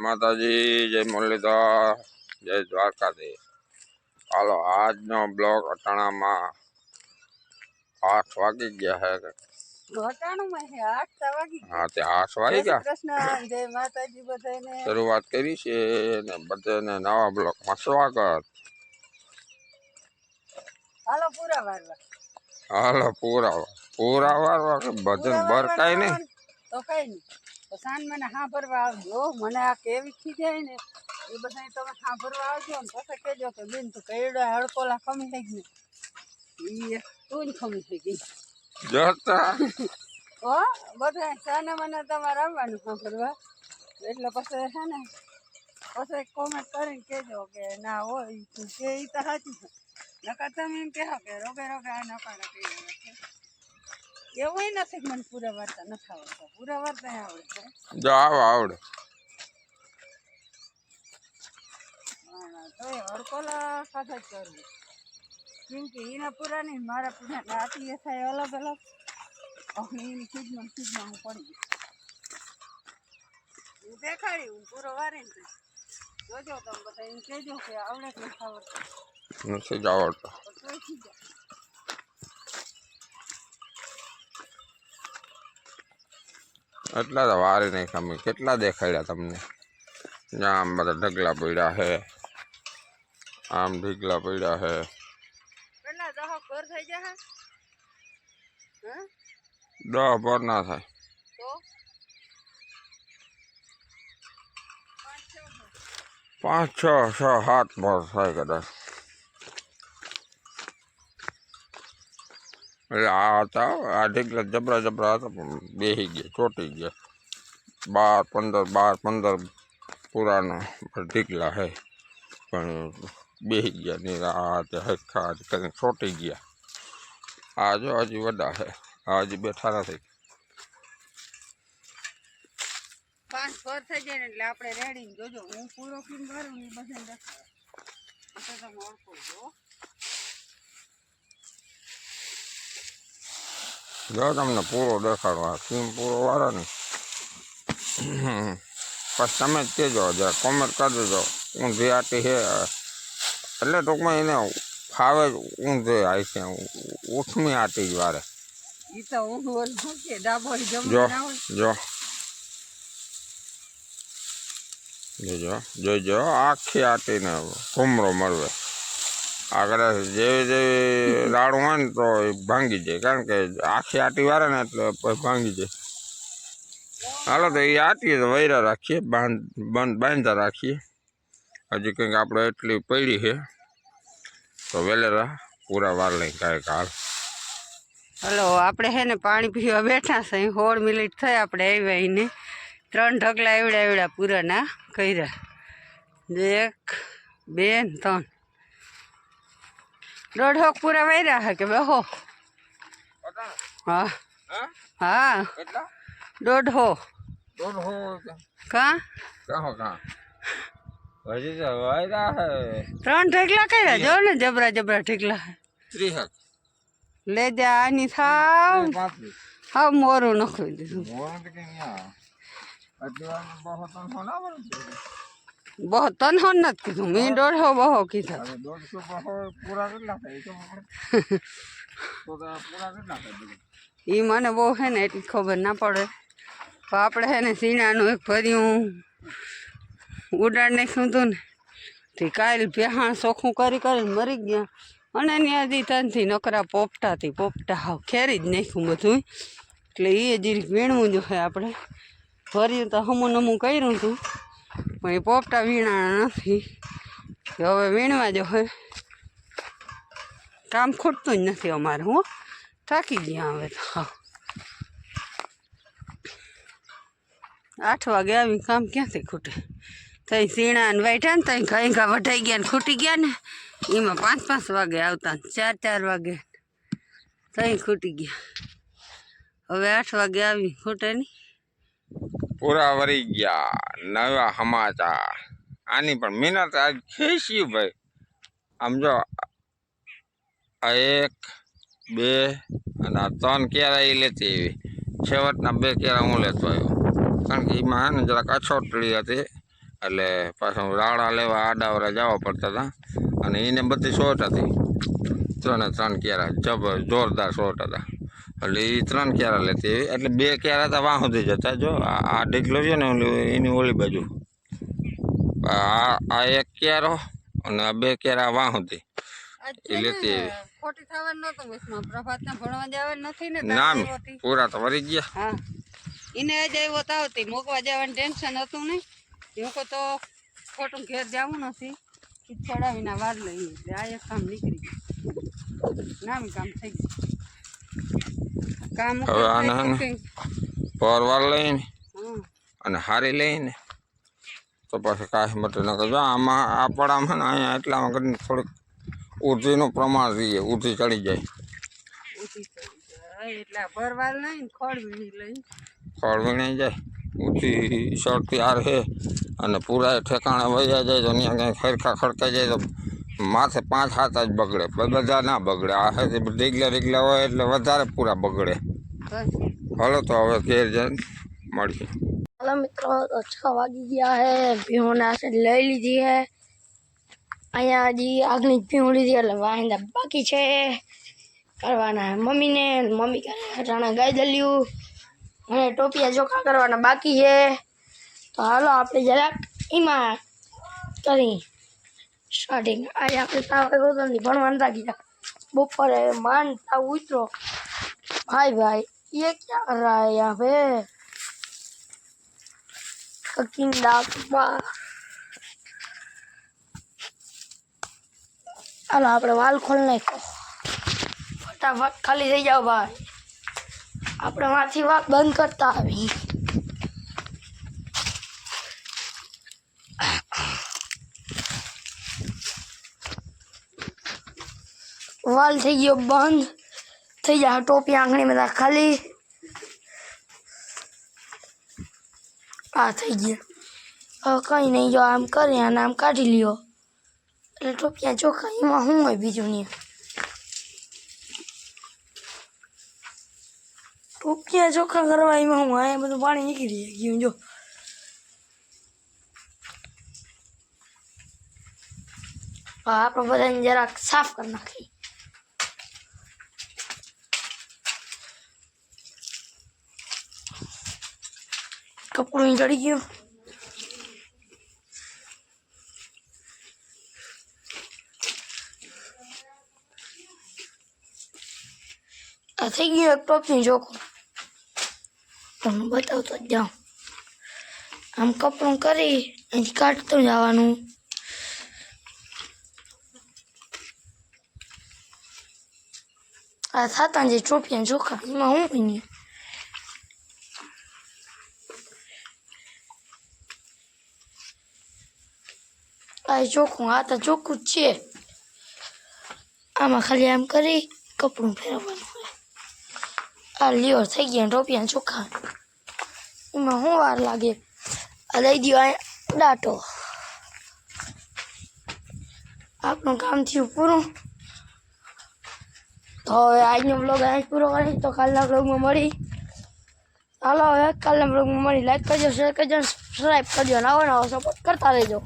માતાજી જય મુરલીધર જય દ્વારકાધીશ. હાલો આજનો બ્લોગ અટાણામાં આઠ વાગી ગયા વાગી હા તે આઠ વાગી ગયા? શરૂઆત કરી છે ને બધાને નવા બ્લોકમાં સ્વાગત. હાલો પૂરા વારવા. હાલો પૂરા પૂરા વારવા નહીં? તો કઈ નહીં. સાંજ મને હા ભરવા આવજો મને આ કેવી ખીજાય ને એ બધા તમે હા ભરવા આવજો ને પછી કહેજો કે બેન તું કઈડો હડકોલા ખમી થઈ ગઈ ને. ઈ તું જ ખમી થઈ ગઈ. જોતા હો બધા સાને મને તમારે આવવાનું હા ભરવા એટલે પછી છે ને પછી કોમેન્ટ કરીને કહેજો કે ના હોય તું કે ઈ તો સાચું છે. નકર તમે એમ કહો કે રોગે રોગે આ નકારા કહી રહ્યા છે એવું નથી મને પૂરા વાર્તા નથી આવડતા. પૂરા વાર્તા આવડે છે જો આવો આવડે. તો એ હડકોલા સાથે જ કરવું કેમ કે એના પૂરા નહીં મારા પૂરા રાતી થાય અલગ અલગ. હવે એની ખીજમાં ખીજમાં હું પડી ગઈ. હું દેખાડી હું પૂરો વારીને ને જોજો તમે બધા એમ કહેજો કે આવડે કે નથી આવડતું. નથી જ આવડતો. તો તોય ખીજા. એટલા તો વારી નહીં ખમી. કેટલા દેખાડ્યા તમને? જ્યાં આમ બધા ઢગલા પડ્યા છે આમ ઢીગલા પડ્યા છે કેટલા દહ ઘર થઈ જાય હા? દહ પર ના થાય. તો? પાંચ છ ઘર. પાંચ છ છ સાત પર થાય કદાચ. એટલે આ હતા આ ઢીગલા જબરા જબરા હતા પણ બેસી ગયા ચોટી ગયા બાર પંદર બાર પંદર પુરાના ઢીગલા છે પણ બેસી ગયા નહીં આ તે હરખા કરીને ચોટી ગયા આ જો હજી વડા છે આ હજી બેઠા નથી પાંચ ઘર થઈ જાય ને એટલે આપણે રેડી ને જોજો, હું પૂરો પીને ભરું ને બધાને દેખાડે. એટલે તમે ઓળખો છો. જો તમને પૂરો દેખાડવા સીમ પૂરો વાળા ને પછી તમે જ કહેજો જરા કોમેન્ટ કરી દેજો ઊંધી આટી છે એટલે ટૂંકમાં એને ફાવે જ ઊંધી આવી છે ઉઠમી આટી જ વારે ઈ તો હું ઓલું શું કે ડાબોળી જો જમવા ના હોય જો જોજો જોજો આખી આટીને ઘૂમરો મળવે આ કદાચ જેવી જેવી રાડું હોય ને તો એ ભાંગી જાય. કારણ કે આખી આટી વારે ને એટલે ભાંગી જાય. હાલો તો એ આટી તો વૈરા રાખીએ, બાંધ, બંધ બાંધતા રાખીએ. હજી કંઈક આપણે એટલી પડી છે. તો વેલેરા પૂરા વાર લઈ કાંઈક હાલ. હલો, આપણે હે ને પાણી પીવા બેઠા છે. સોળ મિનિટ થઈ આપણે આવ્યા એને ત્રણ ઢગલા એવડા એવડા પૂરાના કર્યા. એક, બે ત્રણ. દોઢ હોક પૂરા વાર્યા હે? કે બેહો હા? હા. દોઢો. દોઢો કા? કહો કાં હજી તો વાયરા હે. ત્રણ ઢગલા કર્યા? જો ને જબરા જબરા ઠેકલા ત્રીસક લે જા આની થાવ. હા મોરું નખવી દીધું. મોરું કે ન્યા. અત્યારે બહુ તો સોના બને બહુ તન હો નથી કીધું. મેં દોઢ હો બહો કીધા. દોઢસો બહો પૂરા કેટલા થાય એ મને બહુ છે ને એટલી ખબર ના પડે. તો આપણે છે ને સીણાનું એક ભર્યું. ઉડાડ નાખ્યું હતું ને. તે કાલ પહેણ ચોખ્ખું કરી કરીને મરી ગયા. અને એની હજી ત્યાંથી નકરા પોપટાથી પોપટા હાવ ખેરી જ નાખ્યું બધું. એટલે એ જીરીક વીણવું જોઈએ આપણે. ભર્યું તો હમું નમું કર્યું હતું. પણ એ પોપટા વીણાણા નથી. તો હવે વીણવા જો હે. કામ ખૂટતું જ નથી અમારે, હું. થાકી ગયા હવે તો. હાવ. આઠ વાગે આવી કામ ક્યાંથી ખૂટે? તઈ સીણા ને વાઈઠા ને તઈ ઘઈ ઘા વઢાઈ ગયા ને ખૂટી ગયા ને, એમાં પાંચ પાંચ વાગે આવતા ને ચાર ચાર વાગે. તઈ ખૂટી ગયા. હવે આઠ વાગે આવી ખૂટે નહીં પૂરા વરી ગયા, નવા સમાચાર. આની પણ મહેનત આજ ખેંચી ભાઈ. આમ એક, બે, અને આ ત્રણ કેરા એ લેતી આવી. છેવટના બે કેરા હું લેતો આવ્યો. કારણ કે એમાં ને જરાક અછોટડી હતી, એટલે પાછું રાડા લેવા આડાવરા જવા પડતા હતા, અને એને બધી શોર્ટ હતી. ત્રણે ત્રણ કેરા જબર જોરદાર શોર્ટ હતા. એટલે એ ત્રણ ક્યારા લેતી એટલે બે ક્યારા હતા વાં સુધી જતા. જો આ ઢીકલો છે ને એની ઓલી બાજુ. આ આ એક ક્યારો અને આ બે ક્યારા વાં સુધી. એ લેતી એવી. ખોટી થવાનું નતું પ્રભાતને ભણવા જવાનું નથી ને તી. પૂરા તો વરી ગયા. હા. એને જ આવ્યો તો આવતી. મૂકવા જવાનું ટેન્શન હતું નહીં. હું કહું તો ખોટું ઘેર જવું નથી. ઈ ચડાવીને વાર લઈએ. એટલે આ એક કામ નીકળી ગયું. નામ કામ થઈ ગયું. હવે આને હે પરવાર લઈને અને હારી લઈને તો પછી કાંઈ મત ન કરજો. આમાં આ પડામાં ને અહીંયા એટલામાં કરીને થોડીક ઉર્જીનું પ્રમાણ રહીએ ઉર્જી ચડી જાય. ઊંચી જાય. ઉર્ધી શર્ટથી હાર છે અને પૂરા ઠેકાણે વયા જાય તો ત્યાં કંઈ ખરખા ખડકાઈ જાય તો માથે પાંચ હાથ જ બગડે. બધા ના બગડે. આ ઢીગલા રીગલા રીગલા હોય એટલે વધારે પૂરા બગડે. હાલો, તો હવે ઘેર જઈને મળીએ. મિત્રો છ વાગી ગયા હે. ભીહોને આસન લઈ લીધી હે. અહીંયા હજી આગની ભીહું લીધી, એટલે વાહિંદા બાકી છે. કરવાના મમ્મીને મમ્મી કરે અટાણા ગાઈ દલ્યું. અને ટોપિયા ચોખા કરવાના બાકી છે. તો હાલો, આપણે જરાક એમાં કરી સ્ટાર્ટિંગ આજે આપણે તાવ ગૌતમથી ભણવાનું રાખી બપોરે માન સાવ ઉતરો ભાઈ ભાઈ ये क्या कर रहा है यहाँ पे કકિંદા બા હાલો આપણે વાલ ખોલ નાખો ફટાફટ ખાલી થઈ જાઓ ભાઈ આપણે માંથી વાત બંધ કરતા આવી વાલ થઈ ગયો બંધ થઈ જાય ટોપી આંગળી બધા ખાલી. આ થઈ ગયા. હવે કંઈ નહીં, જો આમ કરી અને આમ કાઢી લ્યો. એટલે ટોપિયા ચોખા, એમાં શું હોય બીજું નહીં. ટોપિયા ચોખા કરવા એમાં હું અહીંયા બધું પાણી નીકળી ગયું, જો. હવે આપણે બધાને જરાક સાફ કરી નાખી કપડું ચડી ગયું. આ થઈ ગયું એક ટોપની જોકો તમને બતાવતો જ જાઉં. આમ કપડું કરી અહીંથી કાઢતું જવાનું. આ થતા જે ચોપિયા ચોખા એમાં હું હોય આ ચોખ્ખું આ તો ચોખ્ખું જ છે. આમાં ખાલી આમ કરી કપડું ફેરવવાનું આ લ્યો થઈ ગયા ટોપિયા ચોખ્ખા એમાં શું વાર લાગે? આ લઈ દો ડાટો આપણું કામ થયું પૂરું. તો હવે આજનો બ્લોગ અહીં પૂરો કરી તો કાલના બ્લોગમાં મળી. ચાલો હવે કાલના બ્લોગમાં મળી. લાઈક કરજો શેર કરજો સબસ્ક્રાઈબ કરજો. નવો નવો સપોર્ટ કરતા રહેજો.